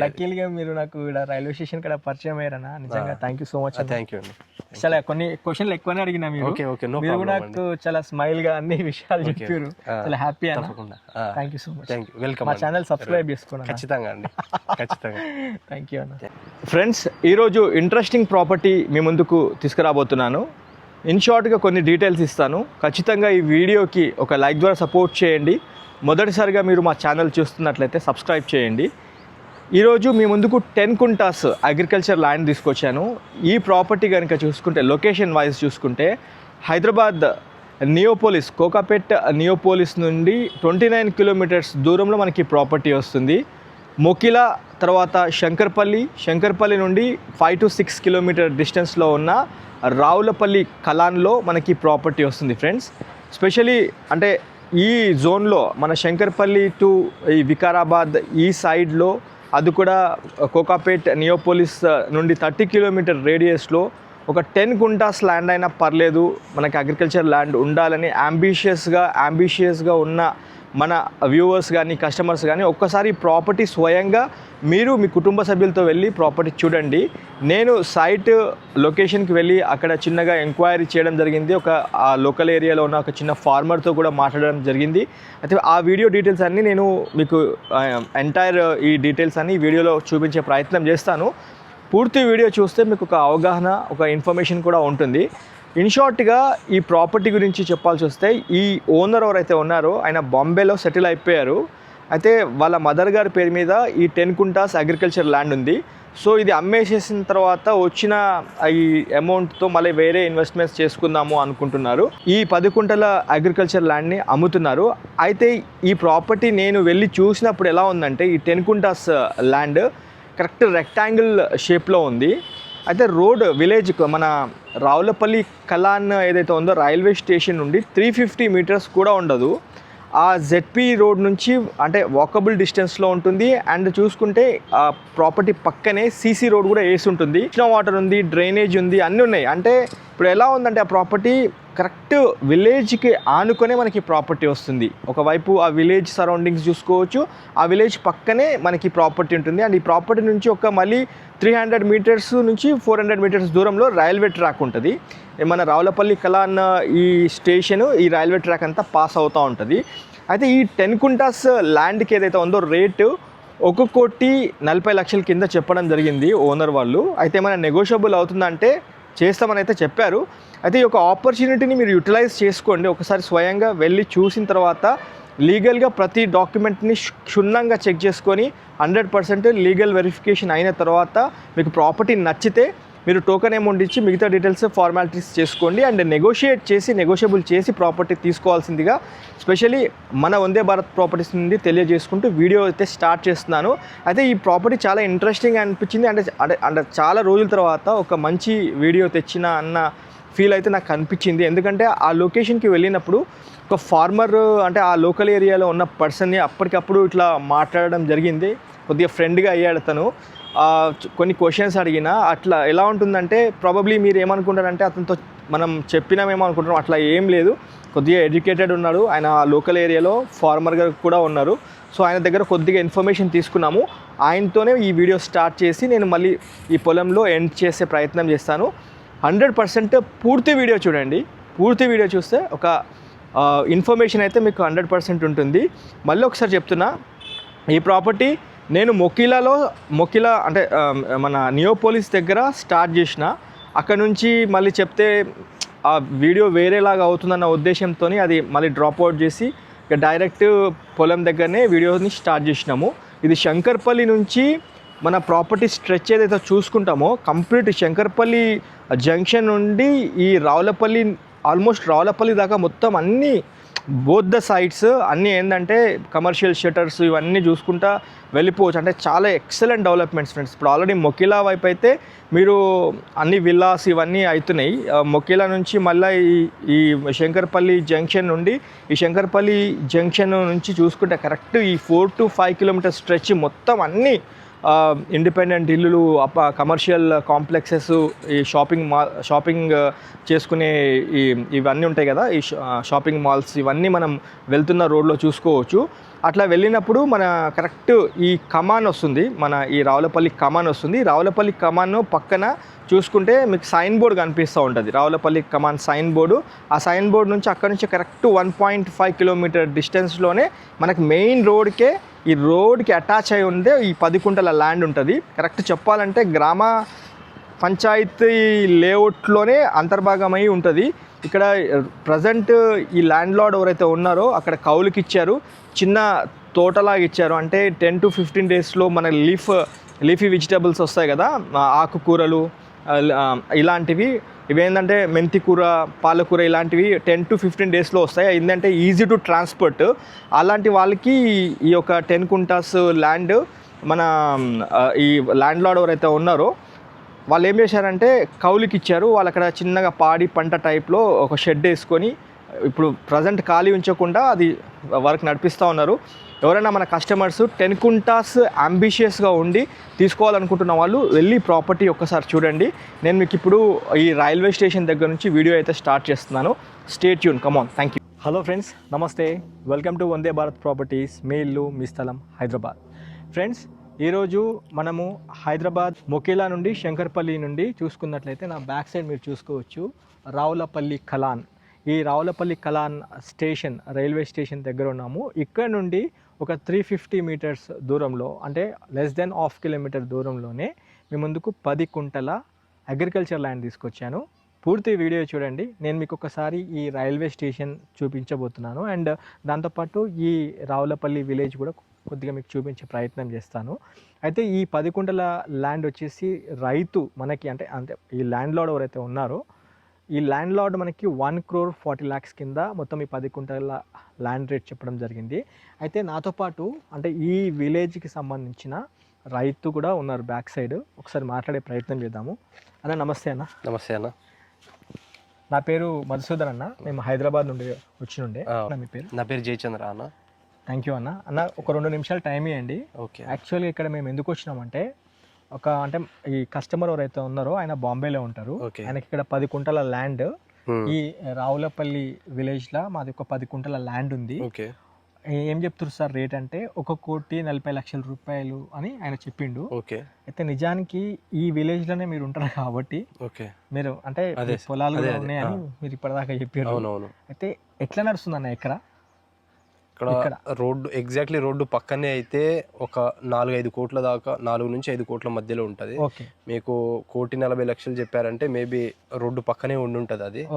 లక్కీగా మీరు నాకు ఇక్కడ రైల్వే స్టేషన్ ఇక్కడ పరిచయం అయ్యారన్న. నిజంగా thank you so much thank you అండి చాలా కొన్ని క్వశ్చన్లు ఎక్కువనే అడిగినా మీరు. ఓకే ఓకే నో మీరు కూడా ప్రాబ్లం నాకు చాలా స్మైల్గా అన్ని విషయాలు చెప్పారు. చాలా హ్యాపీ అన్న. తప్పకుండా. Thank you so much thank you welcome మా ఛానల్ సబ్స్క్రైబ్ చేసుకున్నాను. ఖచ్చితంగా అండి. ఖచ్చితంగా. థ్యాంక్ యూ అన్న. ఫ్రెండ్స్ ఈరోజు ఇంట్రెస్టింగ్ ప్రాపర్టీ మీ ముందుకు తీసుకురాబోతున్నాను. ఇన్ షార్ట్గా కొన్ని డీటెయిల్స్ ఇస్తాను. ఖచ్చితంగా ఈ వీడియోకి ఒక లైక్ ద్వారా సపోర్ట్ చేయండి. మొదటిసారిగా మీరు మా ఛానల్ చూస్తున్నట్లయితే సబ్స్క్రైబ్ చేయండి. ఈరోజు మీ ముందుకు టెన్ కుంటాస్ అగ్రికల్చర్ ల్యాండ్ తీసుకొచ్చాను. ఈ ప్రాపర్టీ కనుక చూసుకుంటే లొకేషన్ వైజ్ చూసుకుంటే హైదరాబాద్ నియోపోలిస్ కోకాపేట్ నియోపోలిస్ నుండి ట్వంటీ నైన్ కిలోమీటర్స్ దూరంలో మనకి ప్రాపర్టీ వస్తుంది. మొకిల తర్వాత శంకర్పల్లి శంకర్పల్లి నుండి ఫైవ్ టు సిక్స్ కిలోమీటర్ డిస్టెన్స్లో ఉన్న రావులపల్లి కలాన్లో మనకి ప్రాపర్టీ వస్తుంది ఫ్రెండ్స్ స్పెషలీ అంటే ఈ జోన్లో మన శంకర్పల్లి టు ఈ వికారాబాద్ ఈ సైడ్లో అది కూడా కోకాపేట్ నియోపోలిస్ నుండి థర్టీ కిలోమీటర్ రేడియస్లో ఒక టెన్ కుంటాస్ ల్యాండ్ అయినా పర్లేదు మనకి అగ్రికల్చర్ ల్యాండ్ ఉండాలని అంబిషియస్గా అంబిషియస్గా ఉన్న మన వ్యూవర్స్ కానీ కస్టమర్స్ కానీ ఒక్కసారి ప్రాపర్టీ స్వయంగా మీరు మీ కుటుంబ సభ్యులతో వెళ్ళి ప్రాపర్టీ చూడండి. నేను సైట్ లొకేషన్కి వెళ్ళి అక్కడ చిన్నగా ఎంక్వైరీ చేయడం జరిగింది. ఒక ఆ లోకల్ ఏరియాలో ఉన్న ఒక చిన్న ఫార్మర్తో కూడా మాట్లాడడం జరిగింది. అయితే ఆ వీడియో డీటెయిల్స్ అన్నీ నేను మీకు ఎంటైర్ ఈ డీటెయిల్స్ అన్ని వీడియోలో చూపించే ప్రయత్నం చేస్తాను. పూర్తి వీడియో చూస్తే మీకు ఒక అవగాహన ఒక ఇన్ఫర్మేషన్ కూడా ఉంటుంది. ఇన్ షార్ట్గా ఈ ప్రాపర్టీ గురించి చెప్పాల్సి వస్తే ఈ ఓనర్ ఎవరైతే ఉన్నారో ఆయన బాంబేలో సెటిల్ అయిపోయారు. అయితే వాళ్ళ మదర్ గారి పేరు మీద ఈ టెన్ కుంటాస్ అగ్రికల్చర్ ల్యాండ్ ఉంది. సో ఇది అమ్మేసేసిన తర్వాత వచ్చిన ఈ అమౌంట్తో మళ్ళీ వేరే ఇన్వెస్ట్మెంట్స్ చేసుకుందాము అనుకుంటున్నారు. ఈ పది కుంటల అగ్రికల్చర్ ల్యాండ్ని అమ్ముతున్నారు. అయితే ఈ ప్రాపర్టీ నేను వెళ్ళి చూసినప్పుడు ఎలా ఉందంటే ఈ ten guntas land correct rectangle షేప్లో ఉంది. అయితే రోడ్ విలేజ్ మన రావులపల్లి కలాన్ ఏదైతే ఉందో రైల్వే స్టేషన్ నుండి త్రీ ఫిఫ్టీ మీటర్స్ కూడా ఉండదు. ఆ జెడ్పీ రోడ్ నుంచి అంటే వాకబుల్ డిస్టెన్స్లో ఉంటుంది. అండ్ చూసుకుంటే ఆ ప్రాపర్టీ పక్కనే సీసీ రోడ్ కూడా వేసి ఉంటుంది. వాటర్ ఉంది డ్రైనేజ్ ఉంది అన్నీ ఉన్నాయి. అంటే ఇప్పుడు ఎలా ఉందంటే ఆ ప్రాపర్టీ కరెక్ట్ విలేజ్కి ఆనుకొనే మనకి ప్రాపర్టీ వస్తుంది. ఒకవైపు ఆ విలేజ్ సరౌండింగ్స్ చూసుకోవచ్చు ఆ విలేజ్ పక్కనే మనకి ప్రాపర్టీ ఉంటుంది. అండ్ ఈ ప్రాపర్టీ నుంచి ఒక మళ్ళీ త్రీ హండ్రెడ్ మీటర్స్ నుంచి ఫోర్ హండ్రెడ్ మీటర్స్ దూరంలో రైల్వే ట్రాక్ ఉంటుంది. మన రావులపల్లి కలాన్ ఈ స్టేషన్ ఈ రైల్వే ట్రాక్ అంతా పాస్ అవుతూ ఉంటుంది. అయితే ఈ టెన్ కుంటాస్ ల్యాండ్కి ఏదైతే ఉందో రేటు ఒక కోటి నలభై లక్షల కింద చెప్పడం జరిగింది ఓనర్ వాళ్ళు. అయితే ఏమైనా నెగోషియబుల్ అవుతుందంటే చేస్తామని అయితే చెప్పారు. అయితే ఈ యొక్క ఆపర్చునిటీని మీరు యూటిలైజ్ చేసుకోండి. ఒకసారి స్వయంగా వెళ్ళి చూసిన తర్వాత లీగల్గా ప్రతి డాక్యుమెంట్ని క్షుణ్ణంగా చెక్ చేసుకొని హండ్రెడ్ పర్సెంట్ లీగల్ వెరిఫికేషన్ అయిన తర్వాత మీకు ప్రాపర్టీ నచ్చితే మీరు టోకెన్ అమౌంట్ ఇచ్చి మిగతా డీటెయిల్స్ ఫార్మాలిటీస్ చేసుకోండి. అండ్ నెగోషియేట్ చేసి నెగోషియబుల్ చేసి ప్రాపర్టీ తీసుకోవాల్సిందిగా స్పెషలీ మన వందే భారత్ ప్రాపర్టీస్ నుండి తెలియజేసుకుంటూ వీడియో అయితే స్టార్ట్ చేస్తున్నాను. అయితే ఈ ప్రాపర్టీ చాలా ఇంట్రెస్టింగ్ అనిపించింది. అంటే అంటే అంటే చాలా రోజుల తర్వాత ఒక మంచి వీడియో తెచ్చిన అన్న ఫీల్ అయితే నాకు అనిపించింది. ఎందుకంటే ఆ లొకేషన్కి వెళ్ళినప్పుడు ఒక ఫార్మర్ అంటే ఆ లోకల్ ఏరియాలో ఉన్న పర్సన్ని అప్పటికప్పుడు ఇట్లా మాట్లాడడం జరిగింది. కొద్దిగా ఫ్రెండ్గా అయ్యాడు తను. కొన్ని క్వశ్చన్స్ అడిగిన అట్లా ఎలా ఉంటుందంటే ప్రాబబ్లీ మీరు ఏమనుకుంటారంటే అతనితో మనం చెప్పినామేమో అనుకుంటున్నాం. అట్లా ఏం లేదు. కొద్దిగా ఎడ్యుకేటెడ్ ఉన్నాడు. ఆయన ఆ లోకల్ ఏరియాలో ఫార్మర్గా కూడా ఉన్నారు. సో ఆయన దగ్గర కొద్దిగా ఇన్ఫర్మేషన్ తీసుకున్నాము. ఆయనతోనే ఈ వీడియో స్టార్ట్ చేసి నేను మళ్ళీ ఈ పొలంలో ఎండ్ చేసే ప్రయత్నం చేస్తాను. హండ్రెడ్ పర్సెంట్ పూర్తి వీడియో చూడండి. పూర్తి వీడియో చూస్తే ఒక ఇన్ఫర్మేషన్ అయితే మీకు హండ్రెడ్ పర్సెంట్ ఉంటుంది. మళ్ళీ ఒకసారి చెప్తున్నా ఈ ప్రాపర్టీ నేను మొకిలాలో మొకిలా అంటే మన నియోపోలిస్ దగ్గర స్టార్ట్ చేసిన. అక్కడ నుంచి మళ్ళీ చెప్తే ఆ వీడియో వేరేలాగా అవుతుందన్న ఉద్దేశంతో అది మళ్ళీ డ్రాప్ అవుట్ చేసి ఇక డైరెక్ట్ పొలం దగ్గరనే వీడియోని స్టార్ట్ చేసినాము. ఇది శంకర్పల్లి నుంచి మన ప్రాపర్టీ స్ట్రెచ్ ఏదైతే చూసుకుంటామో కంప్లీట్ శంకర్పల్లి జంక్షన్ నుండి ఈ రావులపల్లి ఆల్మోస్ట్ రావులపల్లి దాకా మొత్తం అన్నీ బోత్ ద సైట్స్ అన్నీ ఏంటంటే కమర్షియల్ షటర్స్ ఇవన్నీ చూసుకుంటా వెళ్ళిపోవచ్చు. అంటే చాలా ఎక్సలెంట్ డెవలప్మెంట్స్ ఫ్రెండ్స్. ఇప్పుడు ఆల్రెడీ మొకిలా వైపు అయితే మీరు అన్ని విల్లాస్ ఇవన్నీ అవుతున్నాయి మొకిలా నుంచి మళ్ళీ ఈ ఈ శంకర్పల్లి జంక్షన్ నుండి ఈ శంకర్పల్లి జంక్షన్ నుంచి చూసుకుంటే కరెక్ట్ ఈ four to five kilometre stretch మొత్తం అన్నీ ఇండిపెండెంట్ ఇల్లులు అప్ప కమర్షియల్ కాంప్లెక్సెస్ ఈ షాపింగ్ మాల్ షాపింగ్ చేసుకునే ఈ ఇవన్నీ ఉంటాయి కదా ఈ షాపింగ్ మాల్స్ ఇవన్నీ మనం వెళ్తున్న రోడ్లో చూసుకోవచ్చు. అట్లా వెళ్ళినప్పుడు మన కరెక్ట్ ఈ కమాన్ వస్తుంది మన ఈ రావులపల్లి కమాన్ వస్తుంది. రావులపల్లి కమాన్ పక్కన చూసుకుంటే మీకు సైన్ బోర్డ్ కనిపిస్తూ ఉంటుంది. రావులపల్లి కమాన్ సైన్ బోర్డు ఆ సైన్ బోర్డు నుంచి అక్కడ నుంచి correct one point five kilometre డిస్టెన్స్లోనే మనకు మెయిన్ రోడ్కే ఈ రోడ్కి అటాచ్ అయి ఉందే ఈ పది కుంటల ల్యాండ్ ఉంటుంది. కరెక్ట్ చెప్పాలంటే గ్రామ పంచాయతీ లేఅవుట్లోనే అంతర్భాగమై ఉంటుంది. ఇక్కడ ప్రజెంట్ ఈ ల్యాండ్ లార్డ్ ఎవరైతే ఉన్నారో అక్కడ కౌలుకి ఇచ్చారు. చిన్న తోటలాగా ఇచ్చారు. అంటే టెన్ టు ఫిఫ్టీన్ డేస్లో మన లీఫ్ లీఫీ వెజిటబుల్స్ వస్తాయి కదా ఆకుకూరలు ఇలాంటివి ఇవేంటంటే మెంతి కూర పాలకూర ఇలాంటివి టెన్ టు ఫిఫ్టీన్ డేస్లో వస్తాయి. ఏంటంటే ఈజీ టు ట్రాన్స్పోర్ట్ అలాంటి వాళ్ళకి ఈ యొక్క టెన్ కుంటాస్ ల్యాండ్ మన ఈ ల్యాండ్ లార్డ్ ఎవరైతే ఉన్నారో వాళ్ళు ఏం చేశారంటే కౌలుకి ఇచ్చారు. వాళ్ళు అక్కడ చిన్నగా పాడి పంట టైప్లో ఒక షెడ్ వేసుకొని ఇప్పుడు ప్రజెంట్ ఖాళీ ఉంచకుండా అది వర్క్ నడిపిస్తూ ఉన్నారు. ఎవరైనా మన కస్టమర్స్ టెన్ కుంటాస్ అంబిషియస్గా ఉండి తీసుకోవాలనుకుంటున్న వాళ్ళు వెళ్ళి ప్రాపర్టీ ఒక్కసారి చూడండి. నేను మీకు ఇప్పుడు ఈ రైల్వే స్టేషన్ దగ్గర నుంచి వీడియో అయితే స్టార్ట్ చేస్తున్నాను. స్టేట్ యూన్ కమాన్ థ్యాంక్ యూ హలో ఫ్రెండ్స్ నమస్తే welcome to Vande Bharat properties మీ ఇల్లు మీ స్థలం హైదరాబాద్ ఫ్రెండ్స్ ఈరోజు మనము హైదరాబాద్ మొకేలా నుండి శంకర్పల్లి నుండి చూసుకున్నట్లయితే నా బ్యాక్ సైడ్ మీరు చూసుకోవచ్చు. రావులపల్లి కలాన్ ఈ Ravulapalli Kalan station railway station దగ్గర ఉన్నాము. ఇక్కడ నుండి ఒక త్రీ ఫిఫ్టీ మీటర్స్ దూరంలో అంటే లెస్ దెన్ హాఫ్ కిలోమీటర్ దూరంలోనే మీ ముందుకు పది కుంటల అగ్రికల్చర్ ల్యాండ్ తీసుకొచ్చాను. పూర్తి వీడియో చూడండి. నేను మీకు ఒకసారి ఈ రైల్వే స్టేషన్ చూపించబోతున్నాను. అండ్ దాంతోపాటు ఈ రావులపల్లి విలేజ్ కూడా కొద్దిగా మీకు చూపించే ప్రయత్నం చేస్తాను. అయితే ఈ పది కుంటల ల్యాండ్ వచ్చేసి రైతు మనకి అంటే అంటే ఈ ల్యాండ్ లార్డ్ ఎవరైతే ఉన్నారో ఈ ల్యాండ్ లార్డ్ మనకి వన్ క్రోర్ ఫార్టీ ల్యాక్స్ కింద మొత్తం ఈ పది కుంటల ల్యాండ్ రేట్ చెప్పడం జరిగింది. అయితే నాతో పాటు అంటే ఈ విలేజ్కి సంబంధించిన రైతు కూడా ఉన్నారు బ్యాక్ సైడ్ ఒకసారి మాట్లాడే ప్రయత్నం చేద్దాము. అన్న నమస్తే అన్న. నమస్తే అన్న. నా పేరు మధుసూదన్ అన్న. మేము హైదరాబాద్ నుండి వచ్చినుండే. ఆ. అన్న మీ పేరు? నా పేరు జయచంద్ర అన్న. థ్యాంక్ యూ అన్న. అన్న ఒక రెండు నిమిషాలు టైం ఇవ్వండి ఓకే. యాక్చువల్గా ఇక్కడ మేము ఎందుకు వచ్చినామంటే ఒక అంటే ఈ కస్టమర్ ఎవరైతే ఉన్నారో ఆయన బాంబేలో ఉంటారు. ఆయనకి ఇక్కడ పది కుంటల ల్యాండ్. ఈ రావులపల్లి విలేజ్లో మాది ఒక పది కుంటల ల్యాండ్ ఉంది. ఓకే. ఏ- చెప్తారు సార్ రేట్ అంటే ఒక కోటి నలభై లక్షల రూపాయలు అని ఆయన చెప్పిండు. ఓకే. అయితే నిజానికి ఈ విలేజ్లోనే మీరు ఉంటారు కాబట్టి ఓకే. మీరు అంటే పొలాలు ఉన్నాయని. మీరు ఇప్పటిదాకా చెప్పారు అయితే ఎట్లా నడుస్తుంది అన్న ఎక్కడ ఇక్కడ. రోడ్డు ఎగ్జాక్ట్లీ రోడ్డు పక్కనే అయితే ఒక నాలుగు ఐదు కోట్ల దాకా నాలుగు నుంచి ఐదు కోట్ల మధ్యలో ఉంటుంది. ఓకే. మీకు కోటి నలభై లక్షలు చెప్పారంటే మేబీ రోడ్డు పక్కనే ఉండి ఉంటుంది అది.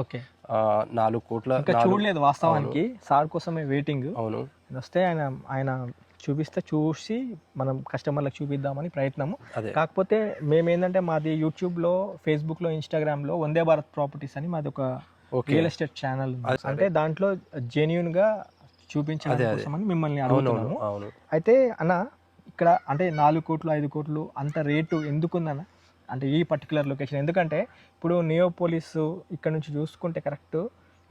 నాలుగు కోట్ల చూడలేదు వాస్తవానికి. సార్ కోసమే వెయిటింగ్ అవును. వస్తే ఆయన ఆయన చూపిస్తే చూసి మనం కస్టమర్లకు చూపిద్దామని ప్రయత్నము. కాకపోతే మేము ఏంటంటే మాది యూట్యూబ్లో ఫేస్బుక్లో ఇన్స్టాగ్రామ్లో వందే భారత్ ప్రాపర్టీస్ అని మాది ఒక రియల్ ఎస్టేట్ ఛానల్ అంటే దాంట్లో జెన్యున్గా చూపించడం. కోసమని మిమ్మల్ని అవునవును అడుగుతున్నాము అయితే అన్న ఇక్కడ అంటే నాలుగు కోట్లు ఐదు కోట్లు అంత రేటు ఎందుకుందన్న? అంటే ఈ పర్టికులర్ లొకేషన్ ఎందుకంటే ఇప్పుడు నియోపోలిస్ ఇక్కడ నుంచి చూసుకుంటే కరెక్ట్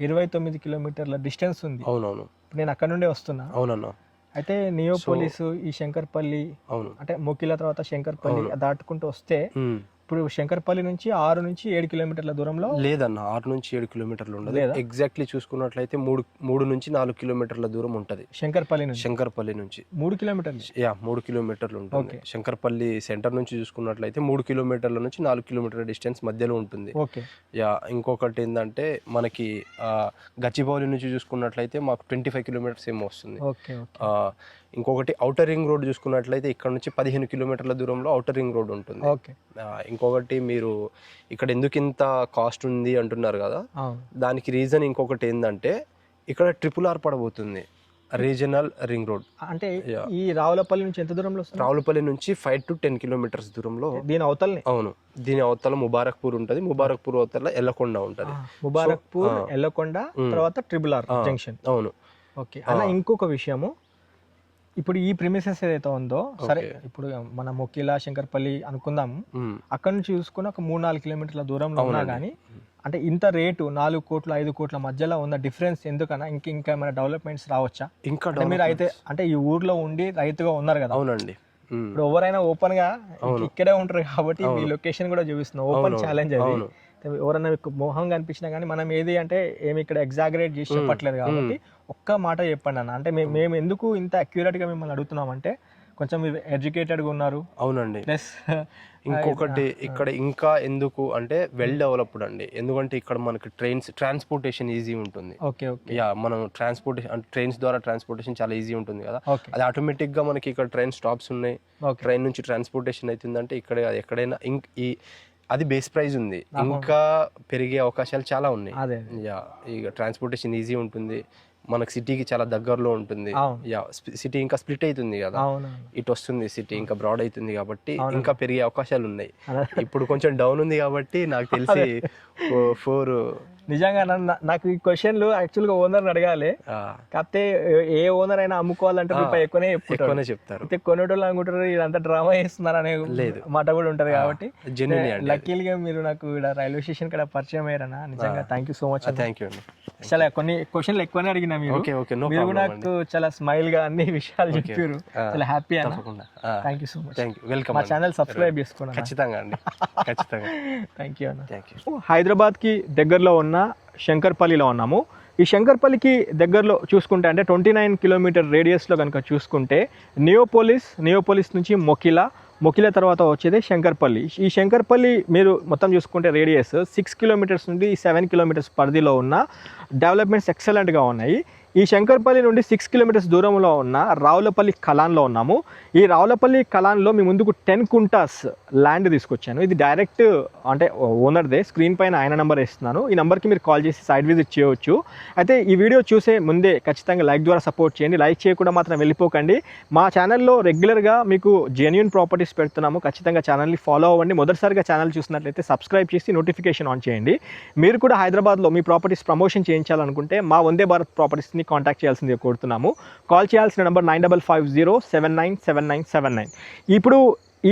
ఇరవై తొమ్మిది కిలోమీటర్ల డిస్టెన్స్ ఉంది. అవునవును. నేను అక్కడ నుండే వస్తున్నా. అవునన్నా. అయితే నియోపోలిస్ ఈ శంకర్పల్లి అవును. అంటే మొకిల తర్వాత శంకర్పల్లి. దాటుకుంటూ వస్తే. ఇప్పుడు శంకర్పల్లి నుంచి ఆరు నుంచి ఏడు కిలోమీటర్ల దూరంలో లేదన్న ఆరు నుంచి ఏడు కిలోమీటర్లు ఉండదు? ఎగ్జాక్ట్లీ చూసుకున్నట్లయితే మూడు మూడు నుంచి నాలుగు కిలోమీటర్ల దూరం ఉంటది. శంకర్పల్లి నుంచి? శంకర్పల్లి నుంచి. మూడు కిలోమీటర్లు? యా మూడు కిలోమీటర్లు ఉంటుంది. శంకర్పల్లి సెంటర్ నుంచి చూసుకున్నట్లయితే మూడు కిలోమీటర్ల నుంచి నాలుగు కిలోమీటర్ల డిస్టెన్స్ మధ్యలో ఉంటుంది. ఓకే. యా ఇంకొకటి ఏంటంటే మనకి గచ్చిబౌలి నుంచి చూసుకున్నట్లయితే మాకు ట్వంటీ ఫైవ్ కిలోమీటర్స్ ఏమో వస్తుంది. ఓకే ఇంకొకటి ఔటర్ రింగ్ రోడ్ చూసుకున్నట్లయితే ఇక్కడ నుంచి పదిహేను కిలోమీటర్ల దూరంలో ఔటర్ రింగ్ రోడ్ ఉంటుంది. ఓకే. ఇంకొకటి మీరు ఇక్కడ ఎందుకు ఇంత కాస్ట్ ఉంది అంటున్నారు కదా? దానికి రీజన్ ఇంకొకటి ఏంటంటే ఇక్కడ ట్రిపుల్ ఆర్ పడబోతుంది రీజనల్ రింగ్ రోడ్ అంటే. ఈ రావులపల్లి నుంచి ఎంత దూరంలో రావులపల్లి నుంచి ఫైవ్ టు టెన్ కిలోమీటర్స్ దూరంలో దీని అవతలనే? అవును. దీని అవతల ముబారక్పూర్ ఉంటుంది. ముబారక్పూర్ అవతల ఎల్లకొండ ఉంటుంది. ముబారక్పూర్. ఎల్లకొండ. తర్వాత ట్రిపుల్ ఆర్. జంక్షన్. అవును. ఓకే. ఆ. ఇంకొక విషయము ఇప్పుడు ఈ ప్రిమిసెస్ ఏదైతే ఉందో సరే. ఇప్పుడు మన మొకిలా శంకర్పల్లి అనుకుందాము ఉమ్. అక్కడ నుంచి చూసుకుని ఒక మూడు నాలుగు కిలోమీటర్ల దూరంలో ఉన్నా. కానీ అంటే ఇంత రేటు నాలుగు కోట్ల ఐదు కోట్ల మధ్యలో ఉన్న డిఫరెన్స్ ఎందుకన్నా ఇంక ఇంకా ఏమైనా డెవలప్మెంట్స్ రావచ్చా ఇంకా మీరు అయితే అంటే ఈ ఊర్లో ఉండి రైతుగా ఉన్నారు కదా అవునండి. ఇప్పుడు ఎవరైనా ఓపెన్గా. ఇక్కడే ఉంటారు కాబట్టి మీ. లొకేషన్ కూడా చూపిస్తున్నాం ఓపెన్ ఛాలెంజ్ అది ఎవరైనా మీకు మోహం కనిపించినా కానీ మనం ఏది అంటే ఏమి ఇక్కడ ఎగ్జాగరేట్ చేసి. చెప్పట్లేదు కాబట్టి ఒక్క మాట చెప్పండి అన్న. అంటే మేము ఎందుకు ఇంత అక్యురేట్గా మిమ్మల్ని అడుగుతున్నాం అంటే కొంచెం మీరు ఎడ్యుకేటెడ్గా ఉన్నారు. అవునండి. ప్లస్ ఇంకొకటి ఇక్కడ ఇంకా ఎందుకు అంటే వెల్ డెవలప్డ్ అండి. ఎందుకంటే ఇక్కడ మనకి ట్రైన్స్ ట్రాన్స్పోర్టేషన్ ఈజీ ఉంటుంది. ఓకే ఓకే యా మనం ట్రాన్స్పోర్టేషన్ అంటే ట్రైన్స్ ద్వారా ట్రాన్స్పోర్టేషన్ చాలా ఈజీ ఉంటుంది కదా. అది ఆటోమేటిక్గా మనకి ఇక్కడ ట్రైన్ స్టాప్స్ ఉన్నాయి. ట్రైన్ నుంచి ట్రాన్స్పోర్టేషన్ అవుతుందంటే ఇక్కడ ఎక్కడైనా ఇంక్ ఈ అది బేస్ ప్రైస్ ఉంది. ఇంకా పెరిగే అవకాశాలు చాలా ఉన్నాయి. యా ఇక ట్రాన్స్పోర్టేషన్ ఈజీ ఉంటుంది. మనకు సిటీకి చాలా దగ్గరలో ఉంటుంది. యా సిటీ ఇంకా స్ప్లిట్ అవుతుంది కదా. ఇటు వస్తుంది సిటీ ఇంకా బ్రాడ్ అవుతుంది కాబట్టి. ఇంకా పెరిగే అవకాశాలు ఉన్నాయి. ఇప్పుడు కొంచెం డౌన్ ఉంది కాబట్టి నాకు తెలిసి ఫోర్ నిజంగా నాకు ఈ క్వశ్చన్లు యాక్చువల్గా ఓనర్ అడగాలి. కాకపోతే ఏ- ఓనర్ అయినా అమ్ముకోవాలంటే రూపాయి ఎక్కువనే ఎక్కువనే చెప్తారు. అయితే కొనేటోళ్ళు అనుకుంటారు ఇదంతా డ్రామా చేస్తున్నారు అనే లేదు. మాట కూడా ఉంటది కాబట్టి. లక్కీగా మీరు నాకు ఇక్కడ రైల్వే స్టేషన్ ఇక్కడ పరిచయం అయ్యారన్నా. నిజంగా thank you so much thank you అండి. చాలా కొన్ని క్వశ్చన్లు ఎక్కువనే అడిగినా మీరు. ఓకే ఓకే నో మీరు నాకు చాలా స్మైల్గా అన్ని విషయాలు చెప్పారు. చాలా హ్యాపీ అన్న. తప్పకుండా. Thank you so much thank you welcome మా ఛానల్ సబ్స్క్రైబ్ చేసుకున్నాను ఖచ్చితంగా అండి. ఖచ్చితంగా. థ్యాంక్ యూ అన్న. థ్యాంక్ యూ హైదరాబాద్కి దగ్గరలో ఉన్న శంకర్పల్లిలో ఉన్నాము. ఈ శంకర్పల్లికి దగ్గరలో చూసుకుంటే అంటే ట్వంటీ నైన్ కిలోమీటర్ రేడియస్లో కనుక చూసుకుంటే నియోపోలిస్ నియోపోలిస్ నుంచి మొకిలా మొకిల తర్వాత వచ్చేది శంకర్పల్లి. ఈ శంకర్పల్లి మీరు మొత్తం చూసుకుంటే రేడియస్ సిక్స్ కిలోమీటర్స్ నుండి సెవెన్ కిలోమీటర్స్ పరిధిలో ఉన్న డెవలప్మెంట్స్ ఎక్సలెంట్గా ఉన్నాయి. ఈ శంకర్పల్లి నుండి సిక్స్ కిలోమీటర్స్ దూరంలో ఉన్న రావులపల్లి కలాన్లో ఉన్నాము. ఈ రావులపల్లి కలాన్లో మీ ముందుకు టెన్ కుంటాస్ ల్యాండ్ తీసుకొచ్చాను. ఇది డైరెక్ట్ అంటే ఓనర్దే స్క్రీన్ పైన ఆయన నెంబర్ ఇస్తున్నాను. ఈ నెంబర్కి మీరు కాల్ చేసి సైడ్ విజిట్ చేయవచ్చు అయితే ఈ వీడియో చూసే ముందే ఖచ్చితంగా లైక్ ద్వారా సపోర్ట్ చేయండి. లైక్ చేయకుండా మాత్రం వెళ్ళిపోకండి. మా ఛానల్లో రెగ్యులర్గా మీకు జెన్యున్ ప్రాపర్టీస్ పెడుతున్నాము. ఖచ్చితంగా ఛానల్ని ఫాలో అవ్వండి. మొదటిసారిగా ఛానల్ చూసినట్లయితే సబ్స్క్రైబ్ చేసి నోటిఫికేషన్ ఆన్ చేయండి. మీరు కూడా హైదరాబాద్లో మీ ప్రాపర్టీస్ ప్రమోషన్ చేయించాలనుకుంటే మా వందే భారత్ ప్రాపర్టీస్ని కాంటాక్ట్ చేయాల్సిందిగా కోరుతున్నాము. కాల్ చేయాల్సిన number nine double five zero seven nine seven nine seven nine. ఇప్పుడు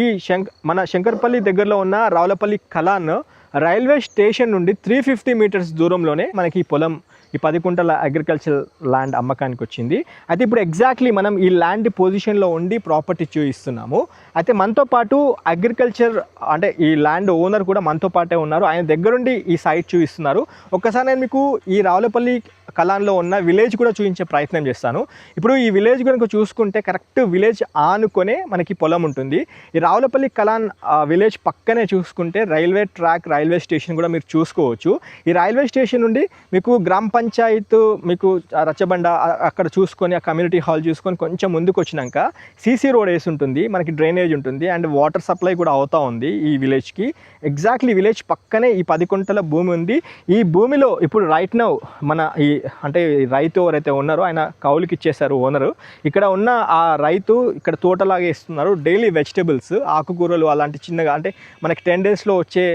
ఈ శంక్ మన శంకర్పల్లి దగ్గరలో ఉన్న రావులపల్లి కలాన్ రైల్వే స్టేషన్ నుండి త్రీ ఫిఫ్టీ మీటర్స్ దూరంలోనే మనకి ఈ పొలం ఈ పది కుంటల అగ్రికల్చర్ ల్యాండ్ అమ్మకానికి వచ్చింది అయితే ఇప్పుడు ఎగ్జాక్ట్లీ మనం ఈ ల్యాండ్ పొజిషన్లో ఉండి ప్రాపర్టీ చూపిస్తున్నాము అయితే మనతో పాటు అగ్రికల్చర్ అంటే ఈ ల్యాండ్ ఓనర్ కూడా మనతో పాటే ఉన్నారు. ఆయన దగ్గరుండి ఈ సైట్ చూపిస్తున్నారు ఒక్కసారి నేను మీకు ఈ రావులపల్లి కలాన్లో ఉన్న విలేజ్ కూడా చూపించే ప్రయత్నం చేస్తాను. ఇప్పుడు ఈ విలేజ్ కనుక చూసుకుంటే కరెక్ట్ విలేజ్ ఆనుకొనే మనకి పొలం ఉంటుంది. ఈ రావులపల్లి కలాన్ విలేజ్ పక్కనే చూసుకుంటే రైల్వే ట్రాక్ రైల్వే స్టేషన్ కూడా మీరు చూసుకోవచ్చు. ఈ రైల్వే స్టేషన్ నుండి మీకు గ్రామ పంచాయత్ మీకు రచ్చబండ అక్కడ చూసుకొని ఆ కమ్యూనిటీ హాల్ చూసుకొని కొంచెం ముందుకు వచ్చినాక సీసీ రోడ్ వేసి ఉంటుంది మనకి డ్రైనేజ్ ఉంటుంది అండ్ వాటర్ సప్లై కూడా అవుతా ఉంది ఈ విలేజ్కి. ఎగ్జాక్ట్లీ విలేజ్ పక్కనే ఈ పది కుంటల భూమి ఉంది. ఈ భూమిలో ఇప్పుడు రైట్ నౌ మన ఈ అంటే రైతు ఎవరైతే ఉన్నారో ఆయన కౌలుకి ఇచ్చేశారు ఓనరు. ఇక్కడ ఉన్న ఆ రైతు ఇక్కడ తోటలాగా ఇస్తున్నారు. డైలీ వెజిటబుల్స్ ఆకుకూరలు అలాంటి చిన్నగా అంటే మనకి టెన్ డేస్లో వచ్చే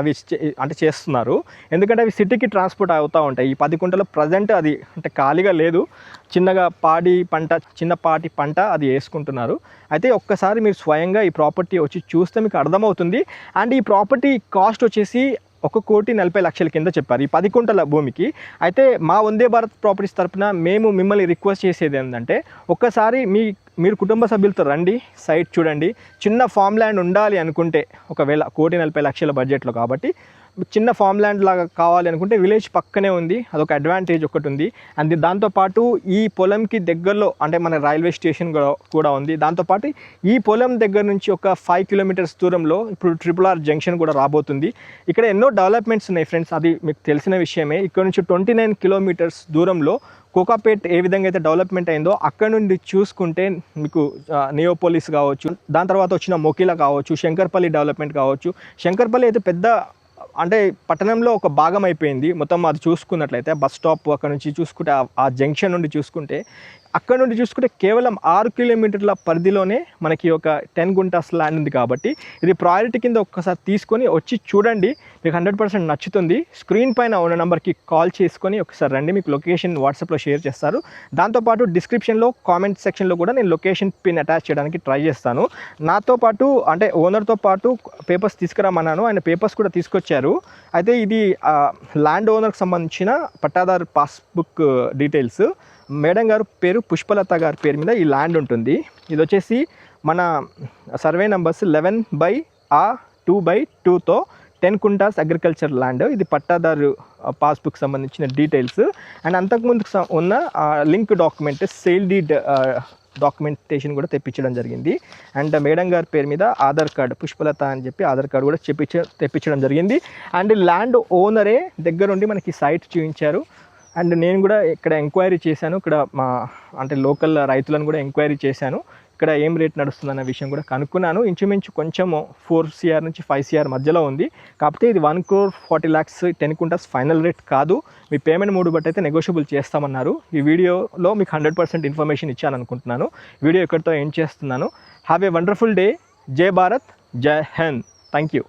అవి అంటే చేస్తున్నారు. ఎందుకంటే అవి సిటీకి ట్రాన్స్పోర్ట్ అవుతూ ఉంటాయి. ఈ పది కుంటలో ప్రజెంట్ అది అంటే ఖాళీగా లేదు. చిన్నగా పాడి పంట చిన్నపాటి పంట అది వేసుకుంటున్నారు. అయితే ఒక్కసారి మీరు స్వయంగా ఈ ప్రాపర్టీ వచ్చి చూస్తే మీకు అర్థమవుతుంది. అండ్ ఈ ప్రాపర్టీ కాస్ట్ వచ్చేసి ఒక కోటి నలభై లక్షల కింద చెప్పారు. ఈ పది కుంటల భూమికి. అయితే మా వందే భారత్ ప్రాపర్టీస్ తరఫున మేము మిమ్మల్ని రిక్వెస్ట్ చేసేది ఏంటంటే ఒక్కసారి మీ మీరు కుటుంబ సభ్యులతో రండి సైట్ చూడండి. చిన్న ఫామ్ ల్యాండ్ ఉండాలి అనుకుంటే ఒకవేళ కోటి నలభై లక్షల బడ్జెట్లో కాబట్టి చిన్న ఫామ్ ల్యాండ్ లాగా కావాలి అనుకుంటే విలేజ్ పక్కనే ఉంది. అదొక అడ్వాంటేజ్ ఒకటి ఉంది. అండ్ దాంతోపాటు ఈ పొలంకి దగ్గరలో అంటే మన రైల్వే స్టేషన్ కూడా- కూడా ఉంది. దాంతోపాటు ఈ పొలం దగ్గర నుంచి ఒక ఫైవ్ కిలోమీటర్స్ దూరంలో ఇప్పుడు ట్రిపుల్ ఆర్ జంక్షన్ కూడా రాబోతుంది. ఇక్కడ ఎన్నో డెవలప్మెంట్స్ ఉన్నాయి ఫ్రెండ్స్ అది మీకు తెలిసిన విషయమే. ఇక్కడ నుంచి ట్వంటీ నైన్ కిలోమీటర్స్ దూరంలో కోకాపేట్ ఏ విధంగా అయితే డెవలప్మెంట్ అయిందో అక్కడ నుండి చూసుకుంటే మీకు నియోపోలీస్ నియోపోలిస్ కావచ్చు దాని తర్వాత వచ్చిన మొకిలా కావచ్చు శంకర్పల్లి డెవలప్మెంట్ కావచ్చు. శంకర్పల్లి అయితే పెద్ద అంటే పట్టణంలో ఒక భాగం అయిపోయింది. మొత్తం అది చూసుకున్నట్లయితే బస్ స్టాప్ అక్కడ నుంచి చూసుకుంటే ఆ- జంక్షన్ నుండి చూసుకుంటే అక్కడ నుండి చూసుకుంటే కేవలం ఆరు కిలోమీటర్ల పరిధిలోనే మనకి ఒక టెన్ గుంటాస్ ల్యాండ్ ఉంది కాబట్టి ఇది ప్రయారిటీ కింద ఒక్కసారి తీసుకొని వచ్చి చూడండి. మీకు హండ్రెడ్ పర్సెంట్ నచ్చుతుంది. స్క్రీన్ పైన ఉన్న నెంబర్కి కాల్ చేసుకొని ఒకసారి రండి. మీకు లొకేషన్ వాట్సాప్లో షేర్ చేస్తారు. దాంతోపాటు డిస్క్రిప్షన్లో కామెంట్ సెక్షన్లో కూడా నేను లొకేషన్ పిన్ అటాచ్ చేయడానికి ట్రై చేస్తాను. నాతో పాటు అంటే ఓనర్తో పాటు పేపర్స్ తీసుకురామన్నాను ఆయన పేపర్స్ కూడా తీసుకొచ్చారు. అయితే ఇది ల్యాండ్ ఓనర్కి సంబంధించిన పట్టాదారు పాస్బుక్ డీటెయిల్స్ uh, మేడం గారు పేరు పుష్పలత గారి పేరు మీద ఈ ల్యాండ్ ఉంటుంది. ఇది వచ్చేసి మన సర్వే నంబర్స్ లెవెన్ బై ఆ టూ బై టూతో టెన్ కుంటాస్ అగ్రికల్చర్ ల్యాండ్. ఇది పట్టాదారు పాస్బుక్ సంబంధించిన డీటెయిల్స్. అండ్ అంతకుముందు స- ఉన్న link document sale deed documentation కూడా తెప్పించడం జరిగింది. అండ్ మేడం గారి పేరు మీద ఆధార్ కార్డు పుష్పలత అని చెప్పి ఆధార్ కార్డు కూడా చెప్పించ తెప్పించడం జరిగింది. అండ్ ల్యాండ్ ఓనరే దగ్గరుండి మనకి సైట్ చూపించారు అండ్ నేను కూడా ఇక్కడ ఎంక్వైరీ చేశాను. ఇక్కడ మా అంటే లోకల్ రైతులను కూడా ఎంక్వైరీ చేశాను. ఇక్కడ ఏం రేట్ నడుస్తుందన్న విషయం కూడా కనుక్కున్నాను. ఇంచుమించు కొంచెము ఫోర్ సిఆర్ నుంచి ఫైవ్ సిఆర్ మధ్యలో ఉంది. కాకపోతే ఇది one crore forty lakhs ten guntas final rate కాదు. మీ పేమెంట్ మూడు బట్టి అయితే నెగోషియబుల్ చేస్తామన్నారు. ఈ వీడియోలో మీకు హండ్రెడ్ పర్సెంట్ ఇన్ఫర్మేషన్ ఇచ్చాను అనుకుంటున్నాను వీడియో ఇక్కడితో ఏం చేస్తున్నాను. హ్యావ్ ఏ వండర్ఫుల్ డే జై భారత్. జై హింద్. Thank you